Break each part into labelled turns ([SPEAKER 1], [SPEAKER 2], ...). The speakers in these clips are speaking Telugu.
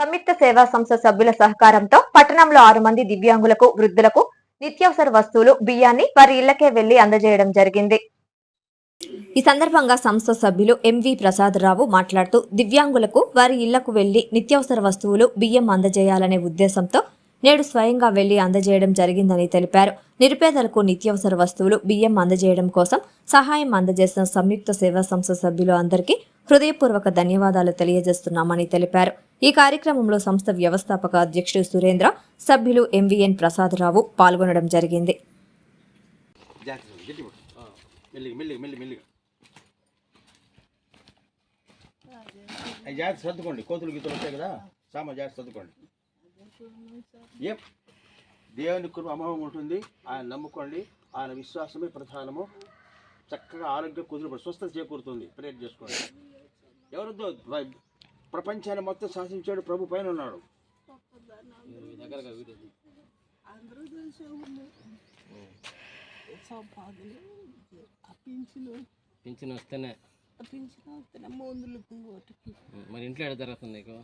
[SPEAKER 1] సంయుక్త సేవా సంస్థ సభ్యుల సహకారంతో పట్టణంలో ఆరు మంది దివ్యాంగులకు వృద్ధులకు నిత్యావసర వస్తువులు బియ్యాన్ని వారి ఇళ్ళకే వెళ్ళి అందజేయడం జరిగింది. ఈ సందర్భంగా సంస్థ సభ్యులు ఎంవి ప్రసాదరావు మాట్లాడుతూ దివ్యాంగులకు వారి ఇళ్ళకు వెళ్ళి నిత్యావసర వస్తువులు బియ్యం అందజేయాలనే ఉద్దేశంతో నేడు స్వయంగా వెళ్ళి అందజేయడం జరిగిందని తెలిపారు. నిరుపేదలకు నిత్యావసర వస్తువులు బియ్యం అందజేయడం కోసం సహాయం అందజేసిన సంయుక్త సేవా సంస్థ సభ్యులు అందరికీ హృదయపూర్వక ధన్యవాదాలు తెలియజేస్తున్నామని తెలిపారు. ఈ కార్యక్రమంలో సంస్థ వ్యవస్థాపక అధ్యక్షుడు సురేంద్ర సభ్యులు ఎంవిఎన్ ప్రసాదరావు పాల్గొనడం జరిగింది.
[SPEAKER 2] జాగ్రత్త సర్దుకోండి కోతులు గీతలు వచ్చాయి కదా సామా జాగ్రత్త. సర్దుకోండి ఏ దేవుని కృప అమోహం ఉంటుంది. ఆయన నమ్ముకోండి. ఆయన విశ్వాసమే ప్రధానము. చక్కగా ఆరోగ్య కుదురుపడి స్వస్థత చేకూరుతుంది. ప్రేర్ చేసుకోండి. ఎవరితో ప్రపంచాన్ని మొత్తం శాసించాడు ప్రభు పైన ఉన్నాడు.
[SPEAKER 3] అందరూ తెలిసే ఉంది సంపాదన ఆ పింఛను.
[SPEAKER 4] పింఛన్ వస్తేనే.
[SPEAKER 3] పింఛను వస్తేనే మందులకు వాటికి.
[SPEAKER 4] మరి ఇంట్లో ఎక్కడ జరుగుతుంది నీకు?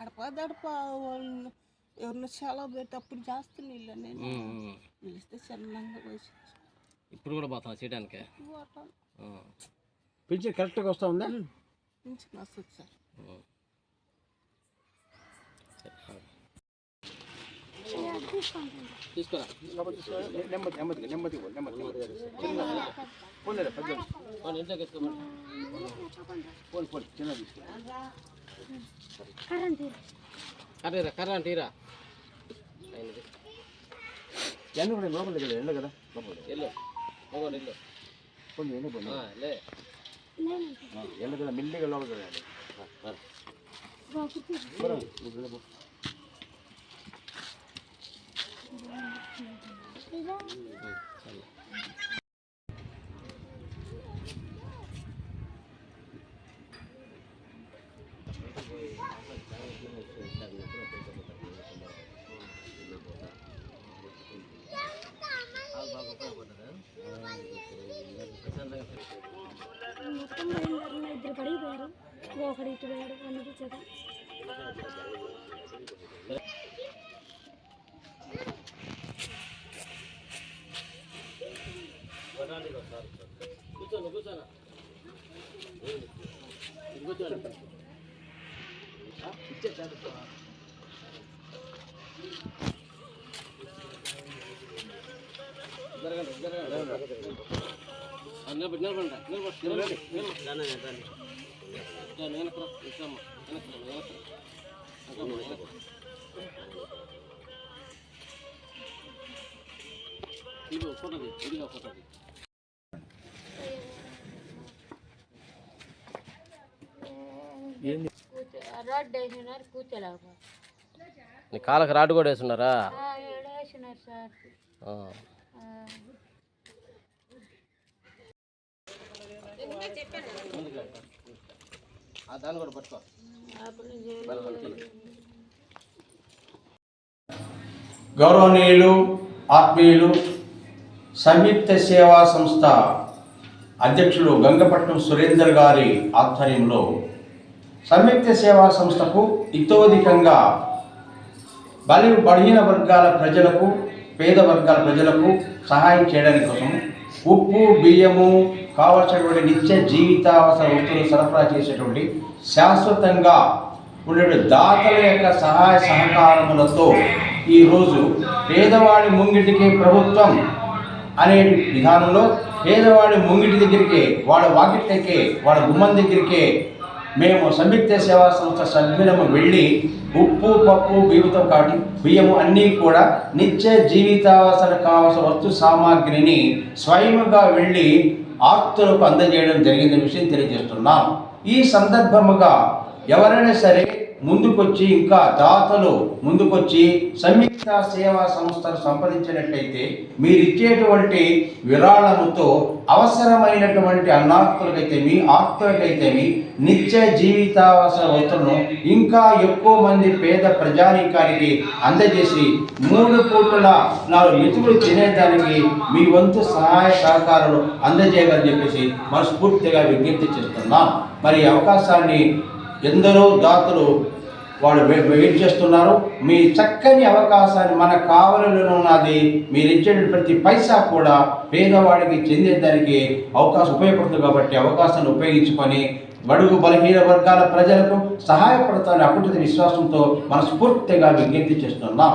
[SPEAKER 3] అడపా దడప వాళ్ళని ఎవరిని సెలవు పెట్టి అప్పుడు చేస్తున్నా నేను.
[SPEAKER 4] ఉమ్.
[SPEAKER 3] పిలిస్తే చిన్నంగా
[SPEAKER 4] ఇప్పుడు కూడా పోతాం చేయడానికి?
[SPEAKER 3] పోతాను.
[SPEAKER 2] పింఛన్ కరెక్ట్గా వస్తూ ఉందా?
[SPEAKER 3] పింఛన్ వస్తుంది సార్
[SPEAKER 4] తీసుకురా
[SPEAKER 2] నెమ్మది నెమ్మదిగా నెమ్మదిగా పో, నెమ్మదిగా చిన్న పోలేరా పెద్ద
[SPEAKER 4] పోనీ ఇంట్లోకి ఎత్తుకోమని
[SPEAKER 2] పోను పోను చిన్న తీసుకో
[SPEAKER 4] కర్రీరా కర్ర అంటీరా
[SPEAKER 2] ఎండ కూడా లోపల కదా ఎండ కదా లోపల
[SPEAKER 4] వెళ్ళు మగోడు వెళ్ళు
[SPEAKER 2] కొంచెం ఎండ పోను
[SPEAKER 4] ఆ, లే
[SPEAKER 2] ఎండ కదా మెల్లిగా లోపల కదా
[SPEAKER 5] ఇద్దరు పడికి పోయారు ఒకడు ఇటు పోయాడు అన్ని చేత
[SPEAKER 4] కూర్చోను కూర్చోను జరగండి జరగండి.
[SPEAKER 5] రోడ్డు వేసినారు కూర్చోలేకపోతే
[SPEAKER 4] నీ కాళ్ళకి రాడ్ కూడా వేస్తున్నారా
[SPEAKER 5] వేసినారు సార్?
[SPEAKER 4] ఆ. దాన్ని కూడా పట్టుకో
[SPEAKER 2] గౌరవనీయులు ఆత్మీయులు సంయుక్త సేవా సంస్థ అధ్యక్షులు గంగపట్నం సురేందర్ గారి ఆధ్వర్యంలో సంయుక్త సేవా సంస్థకు ఇతోధికంగా బలి బలహీన వర్గాల ప్రజలకు పేద వర్గాల ప్రజలకు సహాయం చేయడానికి కోసం ఉప్పు బియ్యము కావలసినటువంటి నిత్య జీవితావసర వస్తువులు సరఫరా చేసేటువంటి శాశ్వతంగా ఉండే దాతల యొక్క సహాయ సహకారములతో ఈరోజు పేదవాడి ముంగిటికి ప్రభుత్వం అనే విధానంలో పేదవాడి ముంగిటి దగ్గరికే వాళ్ళ వాకిట్లకే వాళ్ళ గుమ్మం దగ్గరికే మేము సంయుక్త సేవా సంస్థ సభ్యులము వెళ్ళి ఉప్పు పప్పు బియ్యంతో కాటి బియ్యము అన్నీ కూడా నిత్య జీవితావసర కావలసిన వస్తు సామాగ్రిని స్వయముగా వెళ్ళి ఆర్తులకు అందజేయడం జరిగిన విషయం తెలియజేస్తున్నాం. ఈ సందర్భముగా ఎవరైనా సరే ముందుకొచ్చి ఇంకా దాతలు ముందుకొచ్చి సంయుక్త సేవా సంస్థను సంప్రదించినట్లయితే మీరిచ్చేటువంటి విరాళముతో అవసరమైనటువంటి అన్నార్థులకైతేమి ఆత్మకైతేమి నిత్య జీవితావసర వస్తువులను ఇంకా ఎక్కువ మంది పేద ప్రజానీకానికి అందజేసి మూడు పూటల నాలుగు మెతుకులు తినేదానికి మీ వంతు సహాయ సహకారాలు అందజేయగలని చెప్పేసి మనస్ఫూర్తిగా విజ్ఞప్తి చేస్తున్నాం. మరి అవకాశాన్ని ఎందరో దాతలు వాళ్ళు వెయిట్ చేస్తున్నారు? మీ చక్కని అవకాశాన్ని మన కావలిలో ఉన్నది మీరు ఇచ్చే ప్రతి పైసా కూడా పేదవాడికి చెందేదానికి అవకాశం ఉపయోగపడుతుంది కాబట్టి అవకాశాన్ని ఉపయోగించుకొని బడుగు బలహీన వర్గాల ప్రజలకు సహాయపడతానని అకుంఠిత విశ్వాసంతో మనస్ఫూర్తిగా విజ్ఞప్తి చేస్తున్నాం.